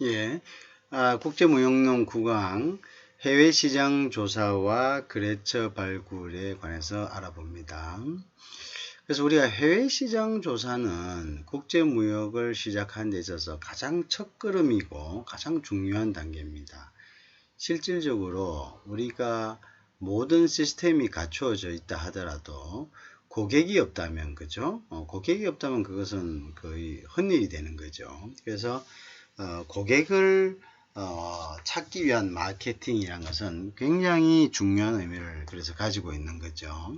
예, 아, 국제무역론 구강 해외시장 조사와 거래처 발굴에 관해서 알아봅니다. 그래서 우리가 해외시장 조사는 국제무역을 시작하는 데 있어서 가장 첫걸음이고 가장 중요한 단계입니다. 실질적으로 우리가 모든 시스템이 갖추어져 있다 하더라도 고객이 없다면 그죠? 어, 고객이 없다면 그것은 거의 헛일이 되는 거죠. 그래서 어, 고객을 어, 찾기 위한 마케팅이라는 것은 굉장히 중요한 의미를 그래서 가지고 있는 거죠.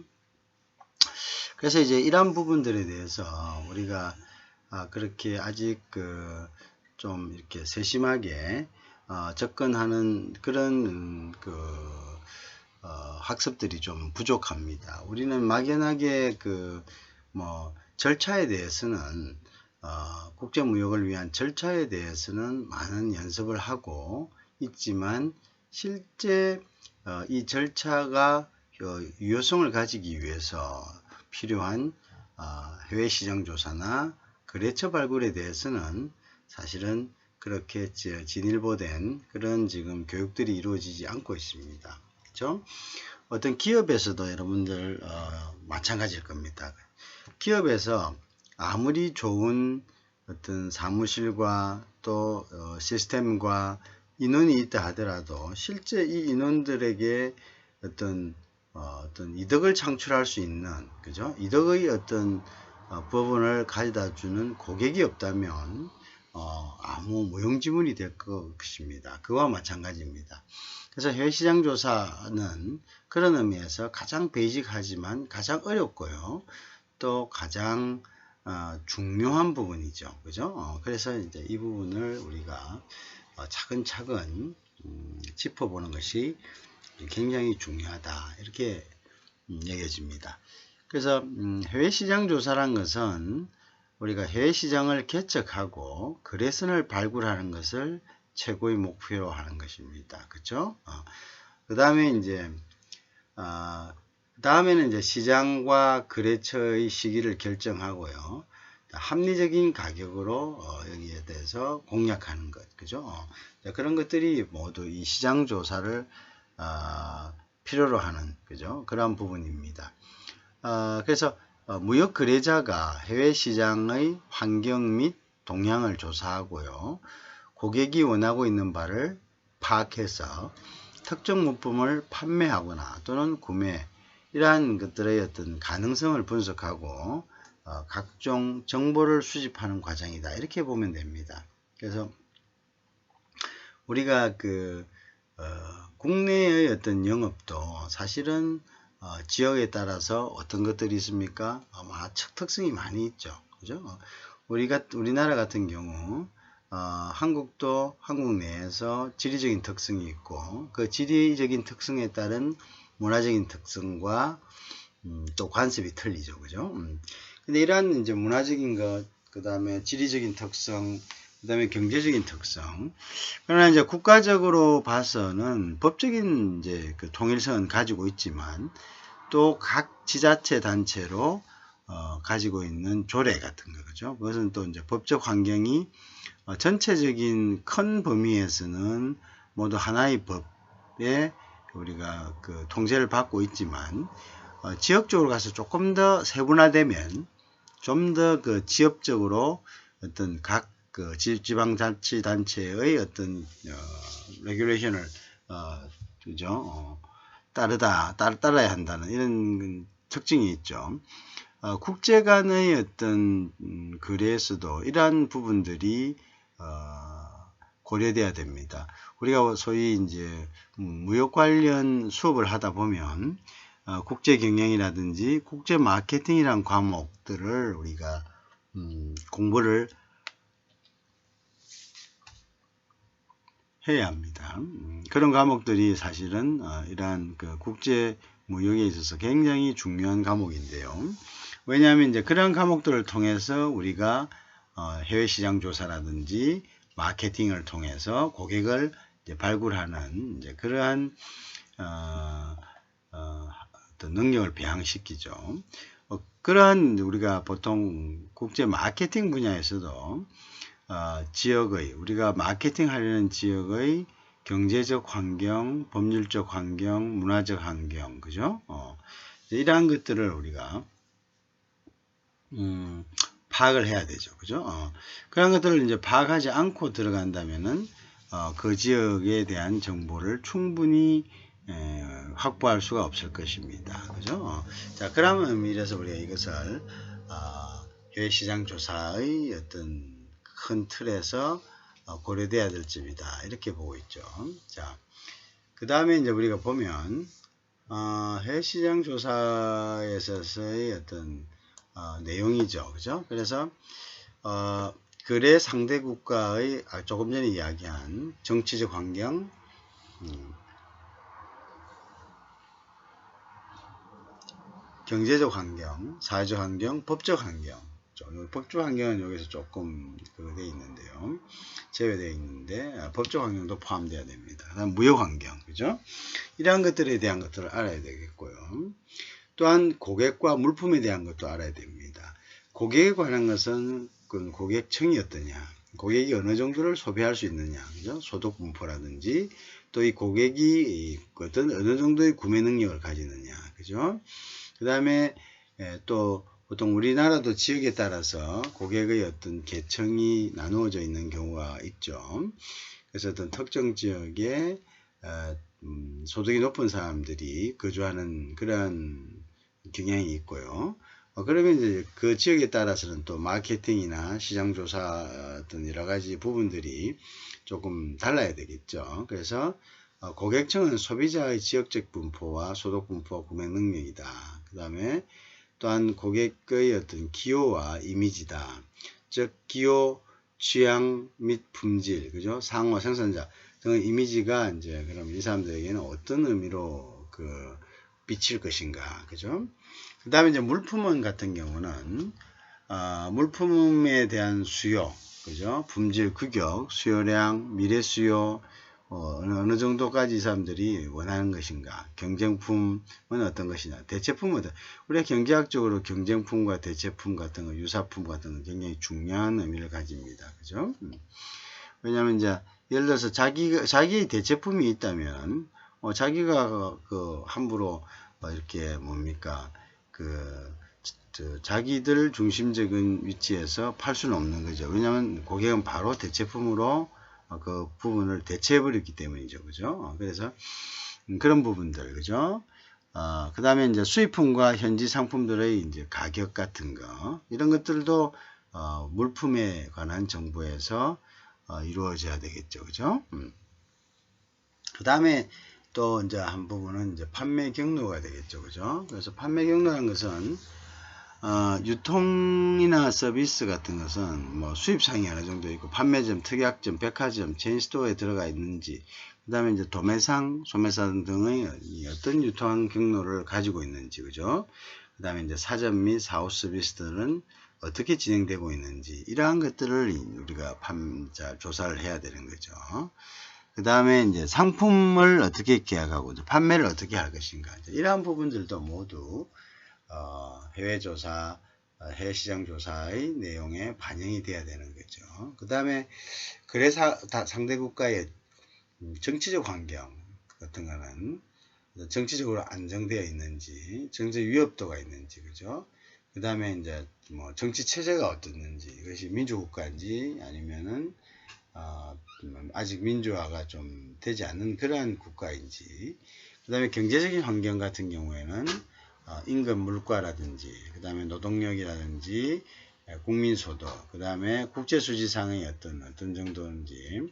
그래서 이제 이러한 부분들에 대해서 우리가 아, 그렇게 아직 그 좀 이렇게 세심하게 어, 접근하는 그런 음, 그 어, 학습들이 좀 부족합니다. 우리는 막연하게 그 뭐 절차에 대해서는 어, 국제무역을 위한 절차에 대해서는 많은 연습을 하고 있지만 실제 어, 이 절차가 어, 유효성을 가지기 위해서 필요한 어, 해외 시장 조사나 거래처 발굴에 대해서는 사실은 그렇게 진일보된 그런 지금 교육들이 이루어지지 않고 있습니다. 그렇죠? 어떤 기업에서도 여러분들 어, 마찬가지일 겁니다. 기업에서 아무리 좋은 어떤 사무실과 또 어, 시스템과 인원이 있다 하더라도 실제 이 인원들에게 어떤 어, 떤 이득을 창출할 수 있는 그죠 이득의 어떤 어, 부분을 가져다 주는 고객이 없다면 어, 아무 무용지물이 될 것입니다. 그와 마찬가지입니다. 그래서 해외시장 조사는 그런 의미에서 가장 베이직하지만 가장 어렵고요. 또 가장 어, 중요한 부분이죠. 그죠? 어, 그래서 이제 이 부분을 우리가 어, 차근차근 음, 짚어보는 것이 굉장히 중요하다. 이렇게 음, 여겨집니다. 그래서 음, 해외 시장 조사란 것은 우리가 해외 시장을 개척하고 거래선을 발굴하는 것을 최고의 목표로 하는 것입니다. 어, 그 다음에 이제 어, 다음에는 이제 시장과 거래처의 시기를 결정하고요. 합리적인 가격으로 어, 여기에 대해서 공략하는 것, 그죠? 어, 그런 것들이 모두 이 시장 조사를 어, 필요로 하는, 그죠? 그러한 부분입니다. 어, 그래서 어, 무역 거래자가 해외 시장의 환경 및 동향을 조사하고요. 고객이 원하고 있는 바를 파악해서 특정 물품을 판매하거나 또는 구매 이러한 것들의 어떤 가능성을 분석하고 어, 각종 정보를 수집하는 과정이다. 이렇게 보면 됩니다. 그래서 우리가 그 어, 국내의 어떤 영업도 사실은 어, 지역에 따라서 어떤 것들이 있습니까? 아마 특성이 많이 있죠. 그죠? 우리가 우리나라 같은 경우 어, 한국도 한국 내에서 지리적인 특성이 있고 그 지리적인 특성에 따른 문화적인 특성과 음, 또 관습이 틀리죠. 그죠? 음. 근데 이러한 이제 문화적인 것, 그 다음에 지리적인 특성, 그 다음에 경제적인 특성. 그러나 이제 국가적으로 봐서는 법적인 이제 그 통일성은 가지고 있지만 또 각 지자체 단체로 어, 가지고 있는 조례 같은 거, 그죠? 그것은 또 이제 법적 환경이 어, 전체적인 큰 범위에서는 모두 하나의 법에 우리가 그 통제를 받고 있지만 어, 지역적으로 가서 조금 더 세분화되면 좀 더 그 지역적으로 어떤 각 그 지방자치단체의 어떤 어, 레귤레이션을 어, 그죠 어, 따르다 따, 따라야 한다는 이런 특징이 있죠. 어, 국제 간의 어떤 음, 거래에서도 이러한 부분들이 어, 고려돼야 됩니다. 우리가 소위 이제 무역 관련 수업을 하다 보면 어, 국제 경영이라든지 국제 마케팅이란 과목들을 우리가 음, 공부를 해야 합니다. 음, 그런 과목들이 사실은 어, 이러한 그 국제 무역에 있어서 굉장히 중요한 과목인데요. 왜냐하면 이제 그런 과목들을 통해서 우리가 어, 해외 시장 조사라든지 마케팅을 통해서 고객을 발굴하는 이제 그러한 어, 어, 어떤 능력을 배양시키죠. 어, 그러한 우리가 보통 국제 마케팅 분야에서도 어, 지역의 우리가 마케팅 하려는 지역의 경제적 환경, 법률적 환경, 문화적 환경, 그죠? 어, 이러한 것들을 우리가 음, 파악을 해야 되죠, 그죠? 어, 그런 것들을 이제 파악하지 않고 들어간다면은 어, 그 지역에 대한 정보를 충분히 에, 확보할 수가 없을 것입니다, 그죠? 어, 자, 그런 의미에서 우리가 이것을 어, 해외시장 조사의 어떤 큰 틀에서 어, 고려돼야 될 점이다. 이렇게 보고 있죠. 자, 그 다음에 이제 우리가 보면, 어, 해외시장 조사에 있어서의 어떤, 어, 내용이죠. 그죠? 그래서, 어, 거래 상대 국가의, 아, 조금 전에 이야기한 정치적 환경, 음, 경제적 환경, 사회적 환경, 법적 환경, 법적 환경은 여기서 조금 그거 돼 있는데요. 제외되어 있는데 아, 법적 환경도 포함되어야 됩니다. 무역 환경, 그죠? 이러한 것들에 대한 것들을 알아야 되겠고요. 또한 고객과 물품에 대한 것도 알아야 됩니다. 고객에 관한 것은 그 고객층이 어떠냐, 고객이 어느 정도를 소비할 수 있느냐, 그죠? 소득 분포라든지 또 이 고객이 어떤 어느 정도의 구매 능력을 가지느냐, 그죠? 그 다음에 또 보통 우리나라도 지역에 따라서 고객의 어떤 계층이 나누어져 있는 경우가 있죠. 그래서 어떤 특정 지역에 어, 음, 소득이 높은 사람들이 거주하는 그런 경향이 있고요. 어, 그러면 이제 그 지역에 따라서는 또 마케팅이나 시장 조사 등 여러 가지 부분들이 조금 달라야 되겠죠. 그래서 어, 고객층은 소비자의 지역적 분포와 소득 분포와 구매 능력이다. 그 다음에 또한 고객의 어떤 기호와 이미지다. 즉 기호, 취향 및 품질, 그죠? 상호, 생산자 등의 이미지가 이제 그럼 이 사람들에게는 어떤 의미로 그 비칠 것인가, 그죠? 그 다음에 이제 물품원 같은 경우는 어, 물품에 대한 수요, 그죠? 품질, 규격, 수요량, 미래 수요, 어, 어느 정도까지 이 사람들이 원하는 것인가? 경쟁품은 어떤 것이냐? 대체품은 우리가 경제학적으로 경쟁품과 대체품 같은 거 유사품 같은 거 굉장히 중요한 의미를 가집니다. 그죠? 음. 왜냐하면 이제 예를 들어서 자기 자기의 대체품이 있다면 어, 자기가 그 함부로 어, 이렇게 뭡니까 그 자기들 중심적인 위치에서 팔 수는 없는 거죠 왜냐하면 고객은 바로 대체품으로 어, 그 부분을 대체해 버렸기 때문이죠. 그죠? 어, 그래서 음, 그런 부분들, 그죠? 어, 그 다음에 이제 수입품과 현지 상품들의 이제 가격 같은 거, 이런 것들도, 어, 물품에 관한 정보에서, 어, 이루어져야 되겠죠. 그죠? 음. 그 다음에 또 이제 한 부분은 이제 판매 경로가 되겠죠. 그죠? 그래서 판매 경로라는 것은, 어, 유통이나 서비스 같은 것은 뭐 수입상이 어느 정도 있고 판매점, 특약점, 백화점, 체인스토어에 들어가 있는지 그 다음에 이제 도매상, 소매상 등의 어떤 유통 경로를 가지고 있는지 그죠? 그 다음에 이제 사전 및 사후 서비스들은 어떻게 진행되고 있는지 이러한 것들을 우리가 판, 자, 조사를 해야 되는 거죠. 그 다음에 이제 상품을 어떻게 계약하고 판매를 어떻게 할 것인가 이러한 부분들도 모두 어, 해외 조사, 어, 해외 시장 조사의 내용에 반영이 돼야 되는 거죠. 그 다음에 그래서 상대 국가의 정치적 환경 같은 거는 정치적으로 안정되어 있는지, 정치 위협도가 있는지, 그죠? 그 다음에 이제 뭐 정치 체제가 어떻는지, 이것이 민주국가인지 아니면은 어, 아직 민주화가 좀 되지 않는 그러한 국가인지, 그 다음에 경제적인 환경 같은 경우에는 어, 임금 물가라든지 그 다음에 노동력이라든지 국민소득 그 다음에 국제수지상의 어떤 어떤 정도인지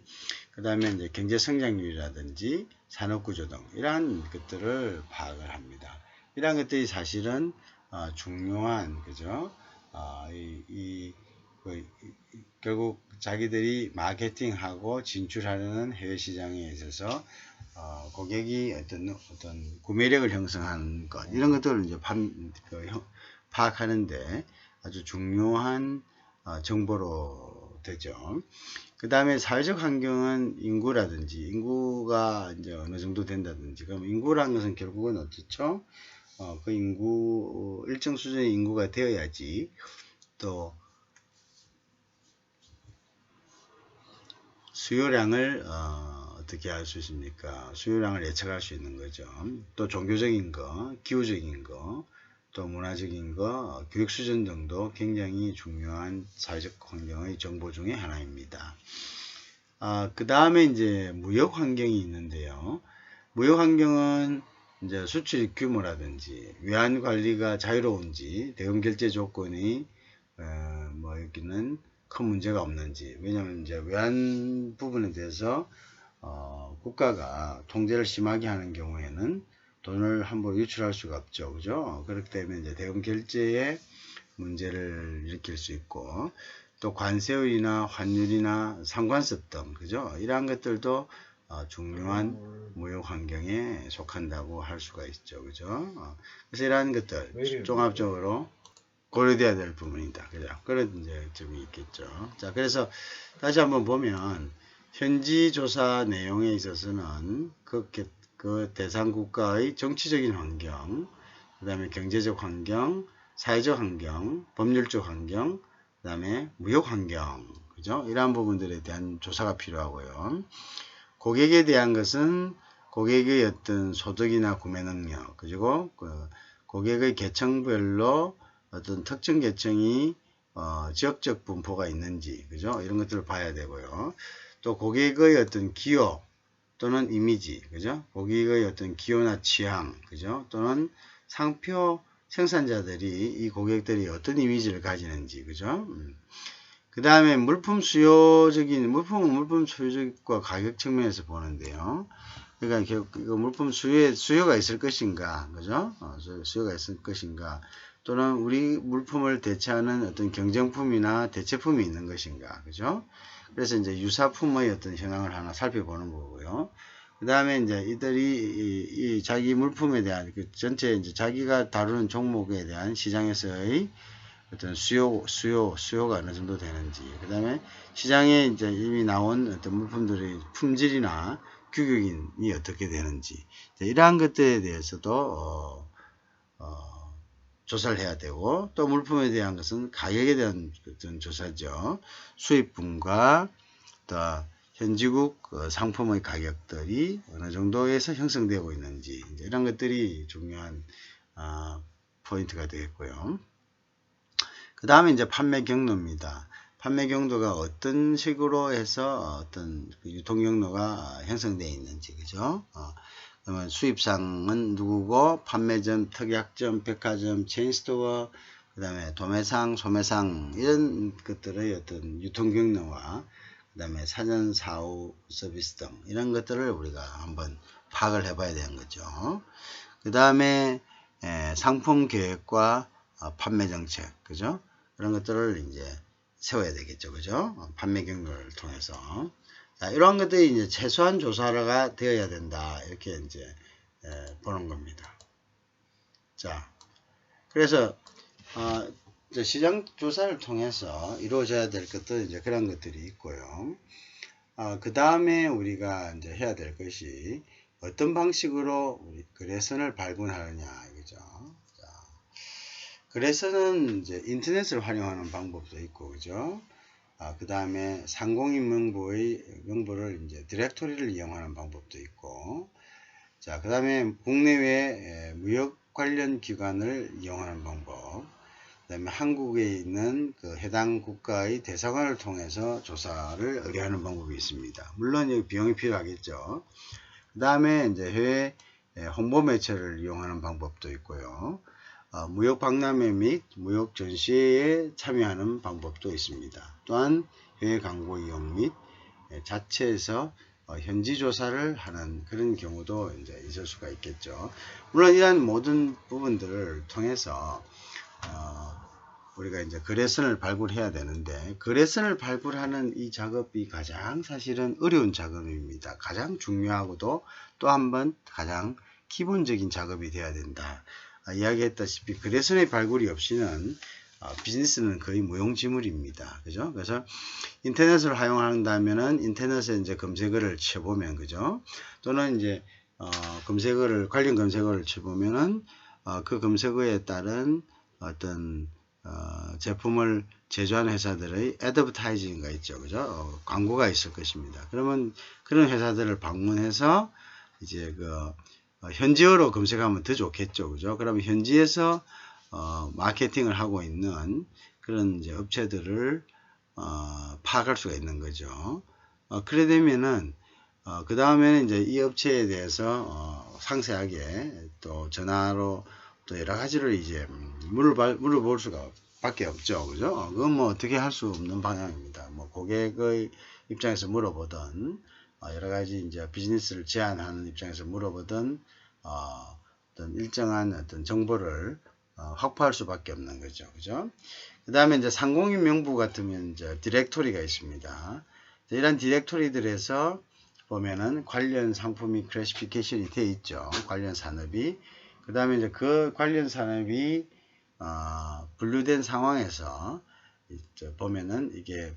그 다음에 이제 경제성장률이라든지 산업구조 등 이러한 것들을 파악을 합니다. 이러한 것들이 사실은 어, 중요한 그죠? 어, 이, 이, 그, 결국 자기들이 마케팅하고 진출하려는 해외 시장에 있어서 어, 고객이 어떤 어떤 구매력을 형성하는 것 이런 것들을 이제 판, 그, 파악하는데 아주 중요한 어, 정보로 되죠. 그 다음에 사회적 환경은 인구라든지 인구가 이제 어느 정도 된다든지 그럼 인구라는 것은 결국은 어떻죠? 어, 그 인구 일정 수준의 인구가 되어야지 또 수요량을 어, 떻게 할수 있습니까? 수요량을 예측할 수 있는 거죠. 또 종교적인 거, 기후적인 거, 또 문화적인 거, 교육 수준 등도 굉장히 중요한 사회적 환경의 정보 중에 하나입니다. 아, 그 다음에 이제 무역 환경이 있는데요. 무역 환경은 이제 수출 규모라든지 외환 관리가 자유로운지 대금 결제 조건이 어, 뭐 여기는 큰 문제가 없는지 왜냐하면 이제 외환 부분에 대해서 어, 국가가 통제를 심하게 하는 경우에는 돈을 함부로 유출할 수가 없죠. 그죠? 그렇기 때문에 이제 대금 결제에 문제를 일으킬 수 있고 또 관세율이나 환율이나 상관세 등 그죠? 이러한 것들도 어, 중요한 무역 환경에 속한다고 할 수가 있죠. 그죠? 어, 그래서 이러한 것들 종합적으로 고려돼야 될 부분이다. 그죠? 그런 이제 점이 있겠죠. 자, 그래서 다시 한번 보면 현지 조사 내용에 있어서는 그, 개- 그 대상 국가의 정치적인 환경, 그 다음에 경제적 환경, 사회적 환경, 법률적 환경, 그 다음에 무역 환경, 그죠? 이러한 부분들에 대한 조사가 필요하고요. 고객에 대한 것은 고객의 어떤 소득이나 구매 능력, 그리고 그 고객의 계층별로 어떤 특정 계층이 어, 지역적 분포가 있는지, 그죠? 이런 것들을 봐야 되고요. 또 고객의 어떤 기호 또는 이미지, 그죠? 고객의 어떤 기호나 취향, 그죠? 또는 상표 생산자들이 이 고객들이 어떤 이미지를 가지는지, 그죠? 그 다음에 물품 수요적인, 물품은 물품 수요적과 가격 측면에서 보는데요. 그러니까 물품 수요에 수요가 있을 것인가, 그죠? 어, 수- 수요가 있을 것인가, 또는 우리 물품을 대체하는 어떤 경쟁품이나 대체품이 있는 것인가, 그죠? 그래서 이제 유사품의 어떤 현황을 하나 살펴보는 거고요. 그 다음에 이제 이들이 이, 이 자기 물품에 대한 그 전체 이제 자기가 다루는 종목에 대한 시장에서의 어떤 수요, 수요, 수요가 어느 정도 되는지, 그 다음에 시장에 이제 이미 나온 어떤 물품들의 품질이나 규격이 어떻게 되는지, 이러한 것들에 대해서도, 어, 어, 조사를 해야 되고, 또 물품에 대한 것은 가격에 대한 어떤 조사죠. 수입분과 또 현지국 어, 상품의 가격들이 어느 정도에서 형성되고 있는지, 이런 것들이 중요한, 아, 포인트가 되겠고요. 그 다음에 이제 판매 경로입니다. 판매 경로가 어떤 식으로 해서 어떤 그 유통 경로가 형성되어 있는지, 그죠? 어, 그러면 수입상은 누구고, 판매점, 특약점, 백화점, 체인스토어, 그 다음에 도매상, 소매상, 이런 것들의 어떤 유통 경로와, 그 다음에 사전 사후 서비스 등, 이런 것들을 우리가 한번 파악을 해봐야 되는 거죠. 그 다음에 상품 계획과 어, 판매 정책, 그죠? 그런 것들을 이제 세워야 되겠죠. 그죠? 어, 판매 경로를 통해서. 자, 이러한 것들이 이제 최소한 조사가 되어야 된다. 이렇게 이제 에, 보는 겁니다. 자, 그래서 어, 시장 조사를 통해서 이루어져야 될 것들 이제 그런 것들이 있고요. 그 다음에 우리가 이제 해야 될 것이 어떤 방식으로 우리 거래선을 발굴하느냐 이거죠. 자, 거래선은 이제 인터넷을 활용하는 방법도 있고, 그죠? 아, 그 다음에 상공인 명부의 명부를 이제 디렉토리를 이용하는 방법도 있고, 자, 그 다음에 국내외 무역 관련 기관을 이용하는 방법, 그 다음에 한국에 있는 그 해당 국가의 대사관을 통해서 조사를 의뢰하는 방법이 있습니다. 물론 여기 비용이 필요하겠죠. 그 다음에 이제 해외 홍보 매체를 이용하는 방법도 있고요. 어, 무역 박람회 및 무역 전시회에 참여하는 방법도 있습니다. 또한 해외 광고 이용 및 자체에서 어, 현지 조사를 하는 그런 경우도 이제 있을 수가 있겠죠. 물론 이러한 모든 부분들을 통해서 어, 우리가 이제 거래선을 발굴해야 되는데 거래선을 발굴하는 이 작업이 가장 사실은 어려운 작업입니다. 가장 중요하고도 또 한 번 가장 기본적인 작업이 돼야 된다. 아, 이야기했다시피 거래선의 발굴이 없이는 어, 비즈니스는 거의 무용지물입니다. 그죠? 그래서 인터넷을 활용한다면은 인터넷에 이제 검색어를 쳐보면 그죠? 또는 이제 어, 검색어를 관련 검색어를 쳐보면은 어, 그 검색어에 따른 어떤 어, 제품을 제조하는 회사들의 애드버타이징가 있죠. 그죠? 어, 광고가 있을 것입니다. 그러면 그런 회사들을 방문해서 이제 그 어, 현지어로 검색하면 더 좋겠죠. 그죠? 그러면 현지에서 어, 마케팅을 하고 있는 그런 이제 업체들을 어, 파악할 수가 있는 거죠. 어, 그래 되면은 어, 그 다음에는 이제 이 업체에 대해서 어, 상세하게 또 전화로 또 여러 가지를 이제 물어볼, 물어볼 수가 밖에 없죠. 그죠? 어, 그건 뭐 어떻게 할 수 없는 방향입니다. 뭐 고객의 입장에서 물어보든 어, 여러 가지 이제 비즈니스를 제안하는 입장에서 물어보든 어, 어떤 일정한 어떤 정보를 어, 확보할 수밖에 없는 거죠. 그죠? 그 다음에 이제 상공인 명부 같으면 이제 디렉토리가 있습니다. 이런 디렉토리들에서 보면은 관련 상품이 클래시피케이션이 되어 있죠. 관련 산업이. 그 다음에 이제 그 관련 산업이 어, 분류된 상황에서 보면은 이게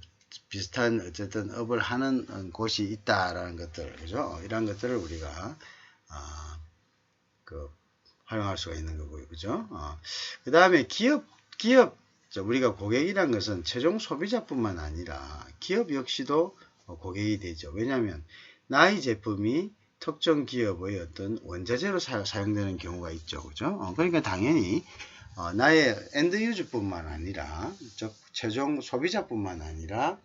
비슷한 어쨌든 업을 하는 곳이 있다라는 것들, 그죠? 이런 것들을 우리가 어, 그 활용할 수가 있는 거고요, 그죠? 어, 그 다음에 기업 기업 우리가 고객이란 것은 최종 소비자뿐만 아니라 기업 역시도 고객이 되죠. 왜냐하면 나의 제품이 특정 기업의 어떤 원자재로 사, 용되는 경우가 있죠. 그죠? 어, 그러니까 당연히 어, 나의 엔드 유저뿐만 아니라 즉 최종 소비자뿐만 아니라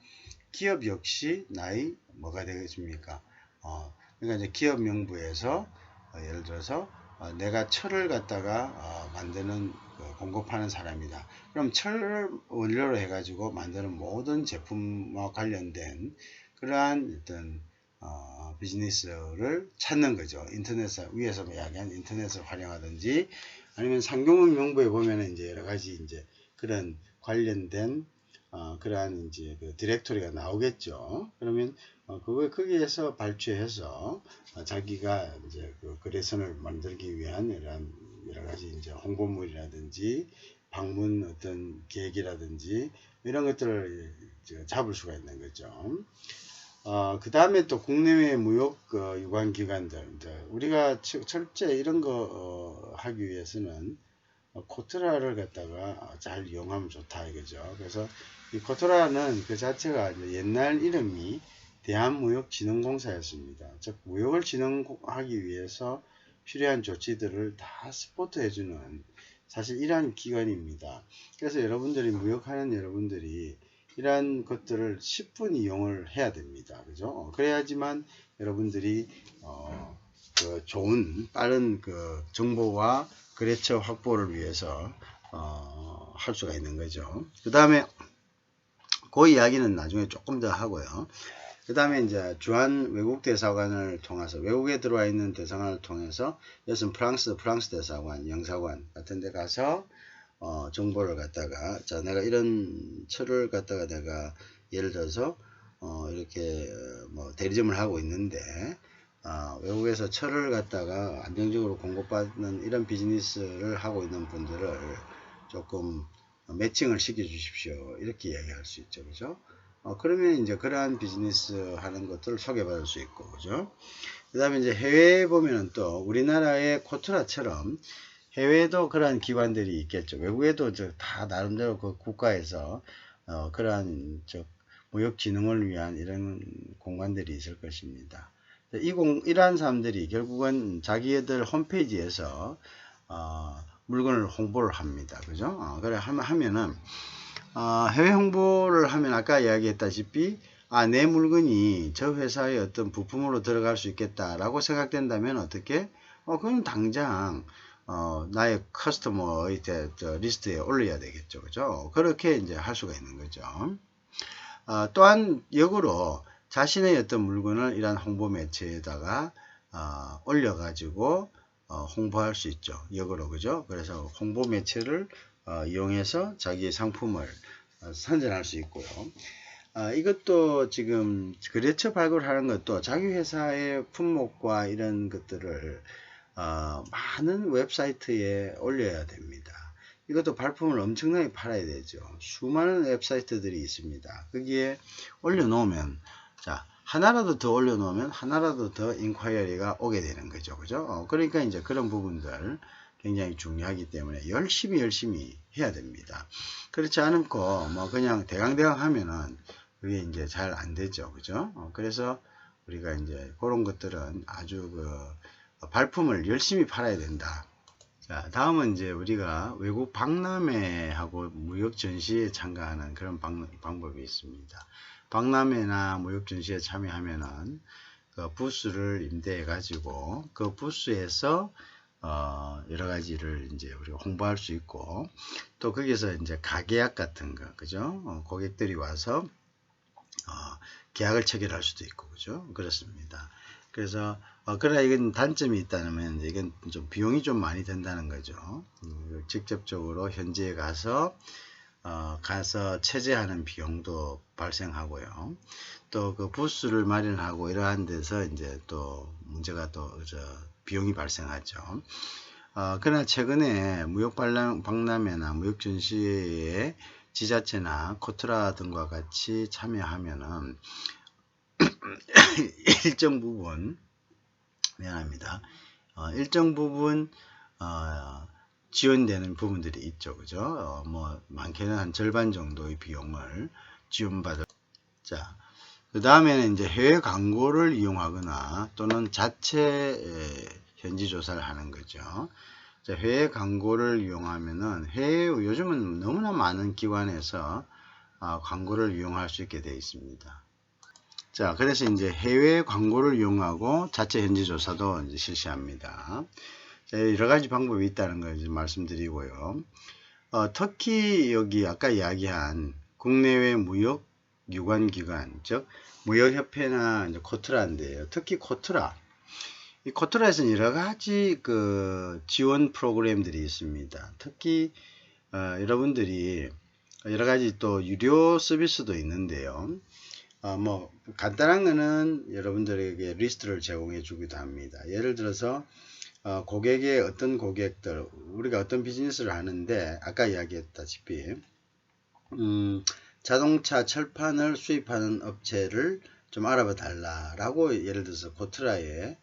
기업 역시 나의 뭐가 되겠습니까? 어, 그러니까 이제 기업 명부에서 어, 예를 들어서 어, 내가 철을 갖다가 어, 만드는 그 공급하는 사람이다. 그럼 철을 원료로 해가지고 만드는 모든 제품과 관련된 그러한 어떤 어, 비즈니스를 찾는 거죠. 인터넷 위에서 이야기한 인터넷을 활용하든지 아니면 상경문 명부에 보면은 이제 여러 가지 이제 그런 관련된 어, 그러한 이제 그 디렉토리가 나오겠죠. 그러면 어, 그걸 거기에서 발췌해서 어, 자기가 이제 그 거래선을 만들기 위한 이런 여러 가지 이제 홍보물이라든지 방문 어떤 계획이라든지 이런 것들을 잡을 수가 있는 거죠. 어, 그 다음에 또 국내외 무역 어, 유관 기관들 우리가 철제 이런 거 어, 하기 위해서는 어, 코트라를 갖다가 잘 이용하면 좋다 이거죠. 그래서 이 코트라는 그 자체가 옛날 이름이 대한무역진흥공사였습니다. 즉 무역을 진흥하기 위해서 필요한 조치들을 다 스포트 해주는 사실 이러한 기관입니다. 그래서 여러분들이 무역하는 여러분들이 이러한 것들을 10분 이용을 해야 됩니다. 그죠? 어, 그래야지만 여러분들이 어, 그 좋은 빠른 그 정보와 거래처 확보를 위해서 어, 할 수가 있는 거죠. 그 다음에 그 이야기는 나중에 조금 더 하고요. 그 다음에 이제 주한 외국 대사관을 통해서 외국에 들어와 있는 대사관을 통해서 이것은 프랑스 프랑스 대사관 영사관 같은 데 가서 어, 정보를 갖다가 자 내가 이런 철을 갖다가 내가 예를 들어서 어, 이렇게 뭐 대리점을 하고 있는데 어, 외국에서 철을 갖다가 안정적으로 공급받는 이런 비즈니스를 하고 있는 분들을 조금 매칭을 시켜 주십시오. 이렇게 이야기할 수 있죠. 그죠? 어, 그러면 이제 그러한 비즈니스 하는 것들을 소개받을 수 있고 그죠? 그 다음에 이제 해외에 보면은 또 우리나라의 코트라처럼 해외에도 그러한 기관들이 있겠죠. 외국에도 다 나름대로 그 국가에서 어, 그러한 저 무역 진흥을 위한 이런 공간들이 있을 것입니다. 이 공, 이러한 사람들이 결국은 자기들 홈페이지에서 어, 물건을 홍보를 합니다. 그죠? 어, 그래 하면은 어, 해외 홍보를 하면 아까 이야기했다시피 아, 내 물건이 저 회사의 어떤 부품으로 들어갈 수 있겠다라고 생각된다면 어떻게? 어, 그건 당장 어, 나의 커스터머의 저 리스트에 올려야 되겠죠. 그죠? 그렇게 이제 할 수가 있는 거죠. 어, 또한 역으로 자신의 어떤 물건을 이런 홍보 매체에다가 어, 올려가지고 어, 홍보할 수 있죠. 역으로 그죠? 그래서 홍보 매체를 어, 이용해서 자기의 상품을 어, 선전할 수 있고요. 아, 이것도 지금 거래처 발굴하는 것도 자기 회사의 품목과 이런 것들을 어, 많은 웹사이트에 올려야 됩니다. 이것도 발품을 엄청나게 팔아야 되죠. 수많은 웹사이트들이 있습니다. 거기에 올려놓으면 자 하나라도 더 올려놓으면 하나라도 더 인콰이어리가 오게 되는 거죠. 그죠? 어, 그러니까 이제 그런 부분들 굉장히 중요하기 때문에 열심히 열심히 해야 됩니다. 그렇지 않고 뭐 그냥 대강대강 하면은 그게 이제 잘 안 되죠. 그죠? 어, 그래서 우리가 이제 그런 것들은 아주 그 발품을 열심히 팔아야 된다. 자, 다음은 이제 우리가 외국 박람회하고 무역 전시에 참가하는 그런 방, 방법이 있습니다. 박람회나 무역 전시에 참여하면은 그 부스를 임대해 가지고 그 부스에서 어, 여러 가지를 이제 우리가 홍보할 수 있고 또 거기서 이제 가계약 같은 거 그죠 어, 고객들이 와서 어, 계약을 체결할 수도 있고 그죠 그렇습니다 그래서 어, 그러나 이건 단점이 있다면 이건 좀 비용이 좀 많이 든다는 거죠 음, 직접적으로 현지에 가서 어, 가서 체제하는 비용도 발생하고요. 또 그 부스를 마련하고 이러한 데서 이제 또 문제가 또 저 비용이 발생하죠. 어, 그러나 최근에 무역 박람, 박람회나 무역 전시회에 지자체나 코트라 등과 같이 참여하면은 일정 부분 미안합니다. 어, 일정 부분 어, 지원되는 부분들이 있죠. 그죠? 어, 뭐 많게는 한 절반 정도의 비용을 지원받을 자, 그 다음에는 이제 해외 광고를 이용하거나 또는 자체 에, 현지 조사를 하는 거죠. 자, 해외 광고를 이용하면은 해외 요즘은 너무나 많은 기관에서 아, 광고를 이용할 수 있게 되어 있습니다. 자, 그래서 이제 해외 광고를 이용하고 자체 현지 조사도 이제 실시합니다. 여러 가지 방법이 있다는 걸 이제 말씀드리고요. 어, 특히 여기 아까 이야기한 국내외 무역 유관 기관, 즉 무역 협회나 이제 코트라인데요. 특히 코트라. 이 코트라에서는 여러 가지 그 지원 프로그램들이 있습니다. 특히 어, 여러분들이 여러 가지 또 유료 서비스도 있는데요. 어, 뭐 간단한 거는 여러분들에게 리스트를 제공해 주기도 합니다. 예를 들어서 어, 고객의 어떤 고객들, 우리가 어떤 비즈니스를 하는데, 아까 이야기했다시피, 음, 자동차 철판을 수입하는 업체를 좀 알아봐 달라라고 예를 들어서 고트라에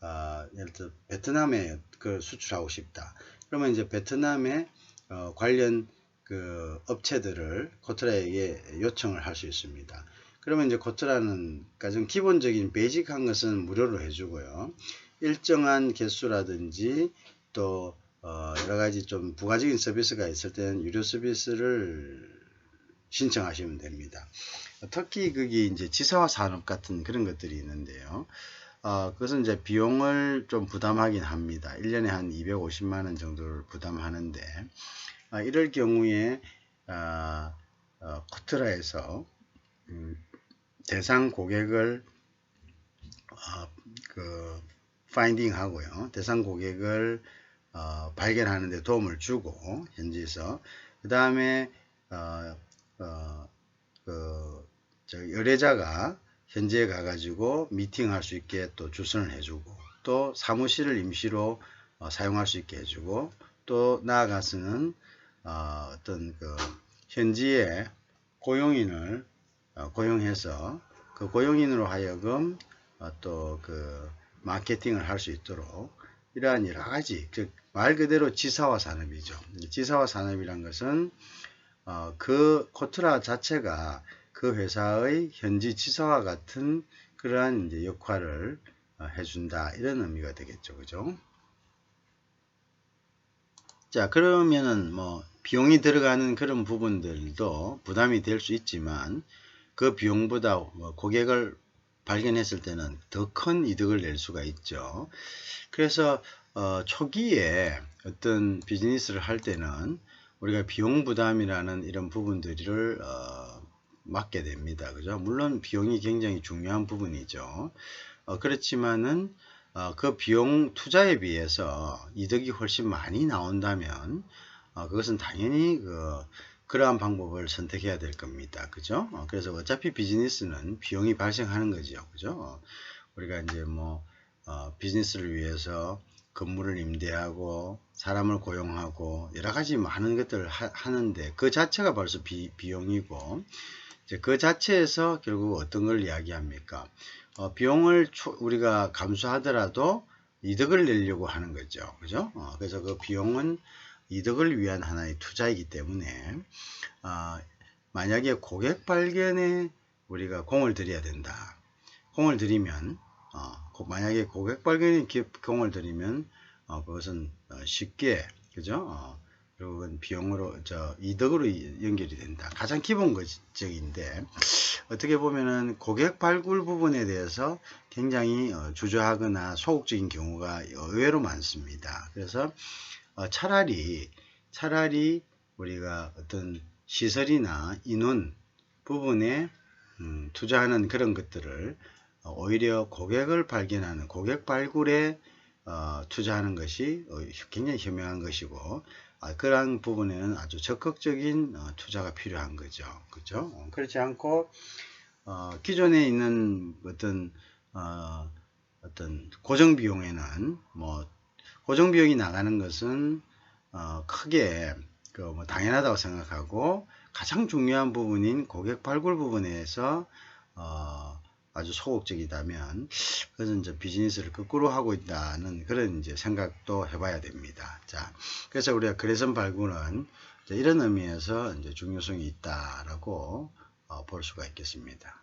어, 예를 들어 베트남에 그 수출하고 싶다. 그러면 이제 베트남에 어, 관련 그 업체들을 코트라에게 요청을 할 수 있습니다. 그러면 이제 코트라는 가장 기본적인 베이직한 것은 무료로 해주고요. 일정한 개수라든지 또 어, 여러 가지 좀 부가적인 서비스가 있을 때는 유료 서비스를 신청하시면 됩니다. 특히 그게 이제 지사화 산업 같은 그런 것들이 있는데요. 어, 그것은 이제 비용을 좀 부담하긴 합니다. 1년에 한 250만 원 정도를 부담하는데 어, 이럴 경우에 어, 어, 코트라에서 음, 대상 고객을 어, 그 파인딩 하고요. 대상 고객을 어, 발견하는 데 도움을 주고 현지에서 그 다음에 어, 어, 그 의뢰자가 현지에 가가지고 미팅할 수 있게 또 주선을 해주고 또 사무실을 임시로 어, 사용할 수 있게 해주고 또 나아가서는 어, 어떤 그 현지에 고용인을 어, 고용해서 그 고용인으로 하여금 어, 또그 마케팅을 할 수 있도록 이러한 여러 가지 즉 말 그대로 지사화 산업이죠. 지사화 산업이란 것은 어, 그 코트라 자체가 그 회사의 현지 지사와 같은 그러한 역할을 어, 해준다 이런 의미가 되겠죠, 그죠? 자 그러면은 뭐 비용이 들어가는 그런 부분들도 부담이 될 수 있지만 그 비용보다 뭐 고객을 발견했을 때는 더 큰 이득을 낼 수가 있죠. 그래서 어, 초기에 어떤 비즈니스를 할 때는 우리가 비용 부담이라는 이런 부분들을 어, 맡게 됩니다. 그죠? 물론 비용이 굉장히 중요한 부분이죠. 어, 그렇지만은 어, 그 비용 투자에 비해서 이득이 훨씬 많이 나온다면 어, 그것은 당연히 그 그러한 방법을 선택해야 될 겁니다. 그죠? 어, 그래서 어차피 비즈니스는 비용이 발생하는 거죠. 그죠? 어, 우리가 이제 뭐 어, 비즈니스를 위해서 건물을 임대하고 사람을 고용하고 여러 가지 많은 것들을 하, 는데그 자체가 벌써 비, 비용이고 이제 그 자체에서 결국 어떤 걸 이야기합니까? 어, 비용을 초, 우리가 감수하더라도 이득을 내려고 하는 거죠. 그죠? 어, 그래서 그 비용은 이득을 위한 하나의 투자이기 때문에 어, 만약에 고객 발견에 우리가 공을 들여야 된다. 공을 들이면 어, 고- 만약에 고객 발견에 기- 공을 들이면 어, 그것은 어, 쉽게 그죠? 어, 그건 비용으로 저 이득으로 이- 연결이 된다. 가장 기본적인데 어떻게 보면은 고객 발굴 부분에 대해서 굉장히 어, 주저하거나 소극적인 경우가 의외로 많습니다. 그래서 어, 차라리 차라리 우리가 어떤 시설이나 인원 부분에 음, 투자하는 그런 것들을 어, 오히려 고객을 발견하는 고객 발굴에 어, 투자하는 것이 어, 굉장히 현명한 것이고 아, 그러한 부분에는 아주 적극적인 어, 투자가 필요한 거죠. 그죠? 어, 그렇지 않고 어, 기존에 있는 어떤 어, 어떤 고정 비용에는 뭐 고정 비용이 나가는 것은 어, 크게 그 뭐 당연하다고 생각하고 가장 중요한 부분인 고객 발굴 부분에서 어, 아주 소극적이다면 그것은 이제 비즈니스를 거꾸로 하고 있다는 그런 이제 생각도 해봐야 됩니다. 자, 그래서 우리가 거래선 발굴은 이런 의미에서 이제 중요성이 있다라고 어, 볼 수가 있겠습니다.